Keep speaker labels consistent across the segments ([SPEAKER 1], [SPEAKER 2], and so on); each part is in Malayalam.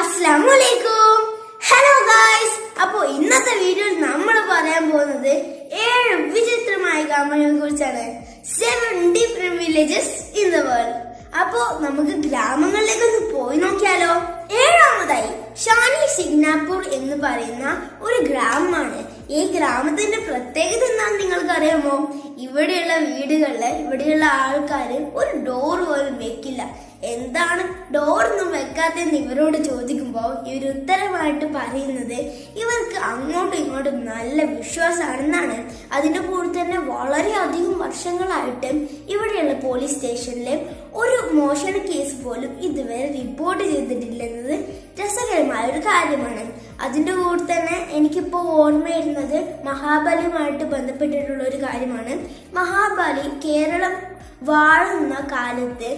[SPEAKER 1] അസ്സലാമു അലൈക്കും ഹലോ ഗായ്സ് അപ്പോൾ ഇന്നത്തെ വീഡിയോയിൽ നമ്മൾ പറയാൻ പോകുന്നത് ഏഴ് വിചിത്രമായ ഗ്രാമങ്ങളെ കുറിച്ചാണ്. Seven different villages in the world അപ്പോ നമുക്ക് ഗ്രാമങ്ങളിലേക്ക് ഒന്ന് പോയി നോക്കിയാലോ. ഏഴാമതായി ഷാനി സിഗ്നാപൂർ എന്ന് പറയുന്ന ഒരു ഗ്രാമമാണ്. ഈ ഗ്രാമത്തിന്റെ പ്രത്യേകത എന്താണെന്ന് നിങ്ങൾക്ക് അറിയാമോ ഇവിടെയുള്ള വീടുകളിൽ ഇവിടെയുള്ള ആൾക്കാർ ഒരു ഡോർ പോലും വെക്കില്ല. എന്താണ് ഡോറൊന്നും വെക്കാത്തതെന്ന് ഇവരോട് ചോദിക്കുമ്പോൾ ഇവർ ഉത്തരമായിട്ട് പറയുന്നത് ഇവർക്ക് അങ്ങോട്ടും ഇങ്ങോട്ടും നല്ല വിശ്വാസമാണെന്നാണ്. അതിന്റെ കൂടെ തന്നെ വളരെയധികം വർഷങ്ങളായിട്ട് ഇവിടെയുള്ള പോലീസ് സ്റ്റേഷനിലെ ഒരു മോഷണ കേസ് പോലും ഇതുവരെ റിപ്പോർട്ട് ചെയ്തിട്ടില്ലെന്നത് രസകരമായ ഒരു കാര്യമാണ്. അതിന്റെ കൂടെ തന്നെ എനിക്കിപ്പോൾ ഓർമ്മ വരുന്നത് മഹാബലിയുമായിട്ട് ബന്ധപ്പെട്ടിട്ടുള്ള ഒരു കാര്യമാണ്. മഹാബലി കേരളം വാഴുന്ന കാലത്ത്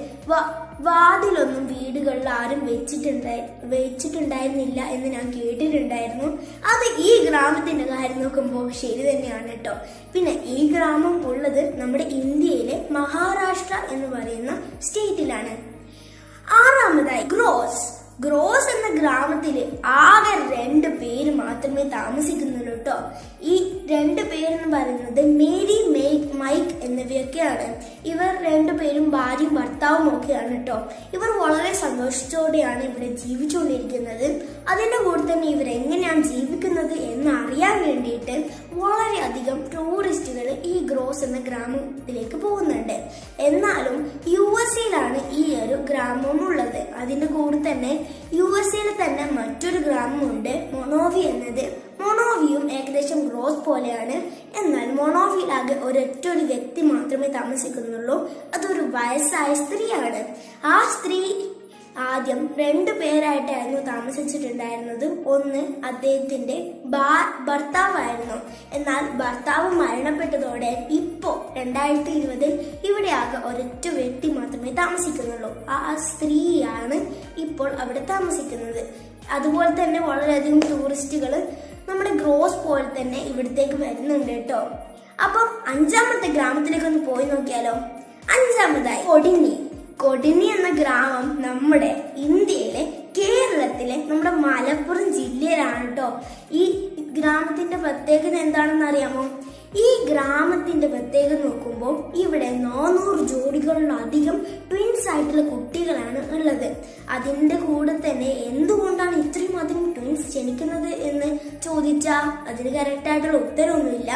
[SPEAKER 1] വാതിലൊന്നും വീടുകളിൽ ആരും വെച്ചിട്ടുണ്ടായി വെച്ചിട്ടുണ്ടായിരുന്നില്ല എന്ന് ഞാൻ കേട്ടിട്ടുണ്ടായിരുന്നു. അത് ഈ ഗ്രാമത്തിന്റെ കാര്യം നോക്കുമ്പോൾ ശരി തന്നെയാണ് കേട്ടോ. പിന്നെ ഈ ഗ്രാമം ഉള്ളത് നമ്മുടെ ഇന്ത്യയിലെ മഹാരാഷ്ട്ര എന്ന് പറയുന്ന സ്റ്റേറ്റിലാണ് ആറാമതായി ഗ്രോസ്. ഗ്രോസ് എന്ന ഗ്രാമത്തിൽ ആകെ രണ്ട് പേര് മാത്രമേ താമസിക്കുന്നുള്ളൂ കേട്ടോ ഈ രണ്ട് പേരെന്ന് പറയുന്നത് മേരി മെയ്ക്ക് മൈക്ക് എന്നിവയൊക്കെയാണ്. ഇവർ രണ്ടുപേരും ഭാര്യയും ഭർത്താവും ഒക്കെയാണ് കേട്ടോ. ഇവർ വളരെ സന്തോഷത്തോടെയാണ് ഇവിടെ ജീവിച്ചുകൊണ്ടിരിക്കുന്നത്. അതിന്റെ കൂടെ തന്നെ ഇവർ എങ്ങനെയാണ് ജീവിക്കുന്നത് വേണ്ടിയിട്ട് വളരെയധികം ടൂറിസ്റ്റുകൾ ഈ ഗ്രോസ് എന്ന ഗ്രാമത്തിലേക്ക് പോകുന്നുണ്ട്. എന്നാലും യു എസ് സിയിലാണ് ഈ ഒരു ഗ്രാമം ഉള്ളത്. അതിന്റെ കൂടെ തന്നെ യു എസ് സിയിൽ തന്നെ മറ്റൊരു ഗ്രാമമുണ്ട് മൊണോവി എന്നത്. മൊണോവിയും ഏകദേശം ഗ്രോസ് പോലെയാണ്. എന്നാൽ മൊണോവിയിലാകെ ഒരൊറ്റ ഒരു വ്യക്തി മാത്രമേ താമസിക്കുന്നുള്ളൂ. അതൊരു വയസ്സായ സ്ത്രീയാണ്. ആ സ്ത്രീ ആദ്യം രണ്ടു പേരായിട്ടായിരുന്നു താമസിച്ചിട്ടുണ്ടായിരുന്നത്. ഒന്ന് അദ്ദേഹത്തിന്റെ ഭർത്താവായിരുന്നു. എന്നാൽ ഭർത്താവ് മരണപ്പെട്ടതോടെ ഇപ്പോ രണ്ടായിരത്തി ഇരുപതിൽ ഇവിടെ ആകെ ഒരൊറ്റ വ്യക്തി മാത്രമേ താമസിക്കുന്നുള്ളൂ. ആ സ്ത്രീയാണ് ഇപ്പോൾ അവിടെ താമസിക്കുന്നത്. അതുപോലെ തന്നെ വളരെയധികം ടൂറിസ്റ്റുകൾ നമ്മുടെ ഗ്രോസ് പോലെ തന്നെ ഇവിടത്തേക്ക് വരുന്നുണ്ട് കേട്ടോ. അപ്പം അഞ്ചാമത്തെ ഗ്രാമത്തിലേക്ക് ഒന്ന് പോയി നോക്കിയാലോ? അഞ്ചാമതായി കൊടിഞ്ഞി. കൊടിഞ്ഞി എന്ന ഗ്രാമം നമ്മുടെ ഇന്ത്യയിലെ കേരളത്തിലെ നമ്മുടെ മലപ്പുറം ജില്ലയിലാണ് കേട്ടോ ഈ ഗ്രാമത്തിന്റെ പ്രത്യേകത എന്താണെന്ന് അറിയാമോ ഈ ഗ്രാമത്തിന്റെ പ്രത്യേകത നോക്കുമ്പോൾ ഇവിടെ നാനൂറ് ജോഡികളിലധികം ട്വിൻസ് ആയിട്ടുള്ള കുട്ടികളാണ് ഉള്ളത്. അതിന്റെ കൂടെ തന്നെ എന്തുകൊണ്ടാണ് ഇത്രയും അധികം ട്വിൻസ് ജനിക്കുന്നത് എന്ന് ചോദിച്ചാൽ അതിന് കറക്റ്റായിട്ടുള്ള ഉത്തരവൊന്നുമില്ല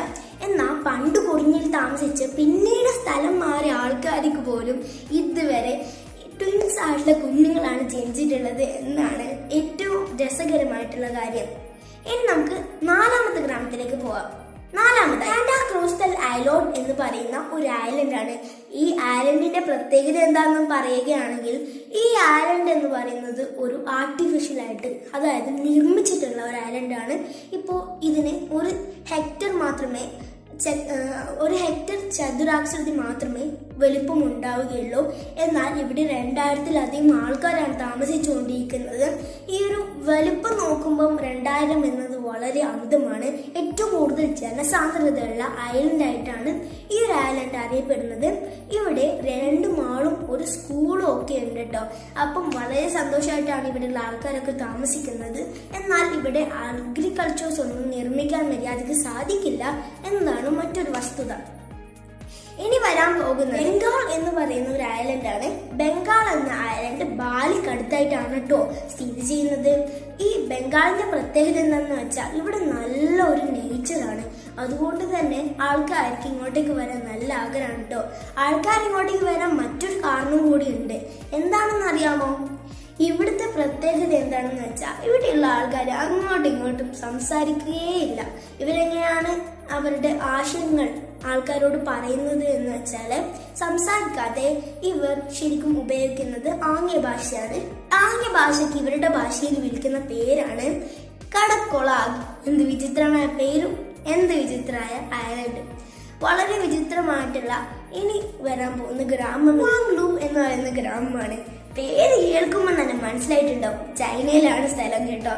[SPEAKER 1] എന്നാൽ പണ്ട് കുറിഞ്ഞിൽ താമസിച്ച് പിന്നീട് സ്ഥലം മാറിയ ആൾക്കാർക്ക് പോലും ഇതുവരെ ട്വിൻസ് ആയിട്ടുള്ള കുഞ്ഞുങ്ങളാണ് ജനിച്ചിട്ടുള്ളത് എന്നാണ് ഏറ്റവും രസകരമായിട്ടുള്ള കാര്യം. ഇനി നമുക്ക് നാലാമത്തെ ഗ്രാമത്തിലേക്ക് പോവാം. നാലാമത് ആൻഡാ ക്രൂസ്റ്റൽ ഐലോഡ് എന്ന് പറയുന്ന ഒരു ഐലൻഡ് ആണ്. ഈ ഐലൻഡിന്റെ പ്രത്യേകത എന്താണെന്ന് പറയുകയാണെങ്കിൽ ഈ ഐലൻഡ് എന്ന് പറയുന്നത് ഒരു ആർട്ടിഫിഷ്യൽ ആയിട്ട് അതായത് നിർമ്മിച്ചിട്ടുള്ള ഒരു ഐലൻഡ് ആണ്. ഇപ്പോൾ ഇതിന് ഒരു ഹെക്ടർ മാത്രമേ ഒരു ഹെക്ടർ ചതുരാകൃതി മാത്രമേ വലിപ്പം ഉണ്ടാവുകയുള്ളൂ എന്നാൽ ഇവിടെ രണ്ടായിരത്തിലധികം ആൾക്കാരാണ് താമസിച്ചുകൊണ്ടിരിക്കുന്നത്. ഈ ഒരു വലിപ്പം നോക്കുമ്പം രണ്ടായിരം എന്നത് വളരെ അമിതമാണ്. ഏറ്റവും കൂടുതൽ ജനസാന്ദ്രതയുള്ള ഐലൻഡ് ആയിട്ടാണ് ഈ ഒരു ഐലൻഡ് അറിയപ്പെടുന്നത്. ഇവിടെ രണ്ട് മാളും ഒരു സ്കൂളും ഒക്കെ ഉണ്ട് കേട്ടോ അപ്പം വളരെ സന്തോഷമായിട്ടാണ് ഇവിടെയുള്ള ആൾക്കാരൊക്കെ താമസിക്കുന്നത്. എന്നാൽ ഇവിടെ അഗ്രികൾച്ചേഴ്സ് ഒന്നും നിർമ്മിക്കാൻ മര്യാദയ്ക്ക് സാധിക്കില്ല എന്നതാണ് മറ്റൊരു വസ്തുത. ഇനി വരാൻ പോകുന്നത് ബംഗാൾ എന്ന് പറയുന്ന ഒരു ഐലൻഡ് ആണ് ബംഗാൾ ഐലൻഡ് ബാലിക്കടുത്തായിട്ടാണ് കേട്ടോ സ്ഥിതി ചെയ്യുന്നത്. ഈ ബംഗാളിന്റെ പ്രത്യേകത എന്താണെന്ന് വെച്ചാൽ ഇവിടെ നല്ല ഒരു നേച്ചറാണ് അതുകൊണ്ട് തന്നെ ആൾക്കാർക്ക് ഇങ്ങോട്ടേക്ക് വരാൻ നല്ല ആഗ്രഹമാണ് കേട്ടോ ആൾക്കാർ ഇങ്ങോട്ടേക്ക് വരാൻ മറ്റൊരു കാരണം കൂടിയുണ്ട് എന്താണെന്ന് അറിയാമോ? ഇവിടുത്തെ പ്രത്യേകത എന്താണെന്ന് വെച്ചാൽ ഇവിടെയുള്ള ആൾക്കാർ അങ്ങോട്ടും ഇങ്ങോട്ടും സംസാരിക്കുകയില്ല ഇവരെങ്ങനെയാണ് അവരുടെ ആശയങ്ങൾ ആൾക്കാരോട് പറയുന്നത് എന്ന് വെച്ചാൽ സംസാരിക്കാതെ ഇവർ ശരിക്കും ഉപയോഗിക്കുന്നത് ആംഗ്യ ഭാഷയാണ്. ആംഗ്യ ഭാഷയ്ക്ക് ഇവരുടെ ഭാഷയിൽ വിളിക്കുന്ന പേരാണ് കടക്കൊളാഗ് എന്ത് വിചിത്രമായ പേരും എന്ത് വിചിത്രമായ ഐലൻഡ് വളരെ വിചിത്രമായിട്ടുള്ള ഇനി വരാൻ പോകുന്ന ഗ്രാമം വാങ്ലു എന്ന് പറയുന്ന ഗ്രാമമാണ്. പേര് കേൾക്കുമ്പോൾ തന്നെ മനസ്സിലായിട്ടുണ്ടാവും. ചൈനയിലാണ് സ്ഥലം കേട്ടോ.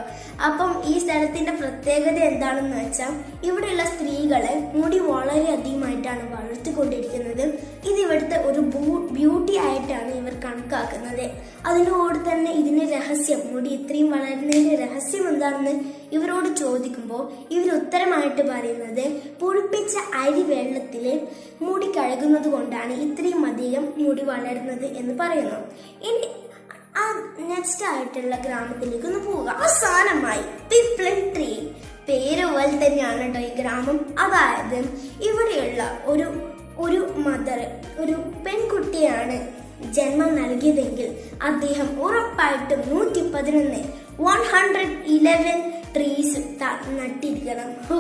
[SPEAKER 1] അപ്പം ഈ സ്ഥലത്തിന്റെ പ്രത്യേകത എന്താണെന്ന് വെച്ചാൽ ഇവിടെയുള്ള സ്ത്രീകളെ മുടി വളരെ അധികമായിട്ടാണ് വളർത്തിക്കൊണ്ടിരിക്കുന്നത്. ഇത് ഇവിടുത്തെ ഒരു ബ്യൂട്ടി ആയിട്ടാണ് ഇവർ കണക്കാക്കുന്നത് അതിനോട് തന്നെ ഇതിന്റെ രഹസ്യം. മുടി ഇത്രയും വളരുന്നതിന്റെ രഹസ്യം എന്താണെന്ന് ഇവരോട് ചോദിക്കുമ്പോൾ ഇവർ ഉത്തരമായിട്ട് പറയുന്നത് പുളിപ്പിച്ച അരി വെള്ളത്തിൽ മുടി കഴുകുന്നത് കൊണ്ടാണ് ഇത്രയും അധികം മുടി വളരുന്നത് എന്ന് പറയുന്നു. ഇനി ആ നെക്സ്റ്റ് ആയിട്ടുള്ള ഗ്രാമത്തിലേക്ക് ഒന്ന് പോവുക. അവസാനമായി പിപ്ലൻ ട്രീ. പേര് പോലെ തന്നെയാണ് കേട്ടോ ഈ ഗ്രാമം. അതായത് ഇവിടെയുള്ള ഒരു ഒരു മദർ ഒരു പെൺകുട്ടിയാണ് ജന്മം നൽകിയതെങ്കിൽ അദ്ദേഹം ഉറപ്പായിട്ടും നൂറ്റി പതിനൊന്ന് വൺ ഹൺഡ്രഡ് ഇലവൻ ട്രീസ് നട്ടിരിക്കണം. ഓ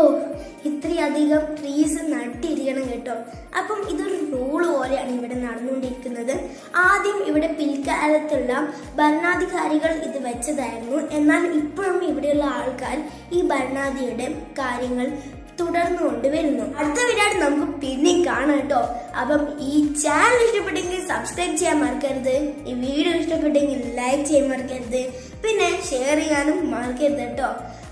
[SPEAKER 1] ഇത്രയധികം ട്രീസ് നട്ടിരിക്കണം കേട്ടോ. അപ്പം ഇതൊരു റൂൾ പോലെയാണ് ഇവിടെ നടന്നുകൊണ്ടിരിക്കുന്നത്. ആദ്യം ഇവിടെ പിൽക്കാലത്തുള്ള ഭരണാധികാരികൾ ഇത് വെച്ചതായിരുന്നു. എന്നാൽ ഇപ്പോഴും ഇവിടെയുള്ള ആൾക്കാർ ഈ ഭരണാധിയുടെ കാര്യങ്ങൾ തുടർന്നു കൊണ്ടുവരുന്നു. അടുത്ത വീഡിയോ നമുക്ക് പിന്നെ കാണാം കേട്ടോ. അപ്പം ഈ ചാനൽ ഇഷ്ടപ്പെട്ടെങ്കിൽ സബ്സ്ക്രൈബ് ചെയ്യാൻ മറക്കരുത്. ഈ വീഡിയോ ഇഷ്ടപ്പെട്ടെങ്കിൽ ലൈക്ക് ചെയ്യാൻ മറക്കരുത്. പിന്നെ ഷെയർ ചെയ്യാനും മറക്കരുത് കേട്ടോ.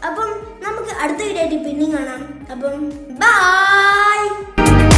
[SPEAKER 1] അപ്പം നമുക്ക് അടുത്ത വീഡിയോ ആയിട്ട് പിന്നെയും കാണാം. അപ്പം ബൈ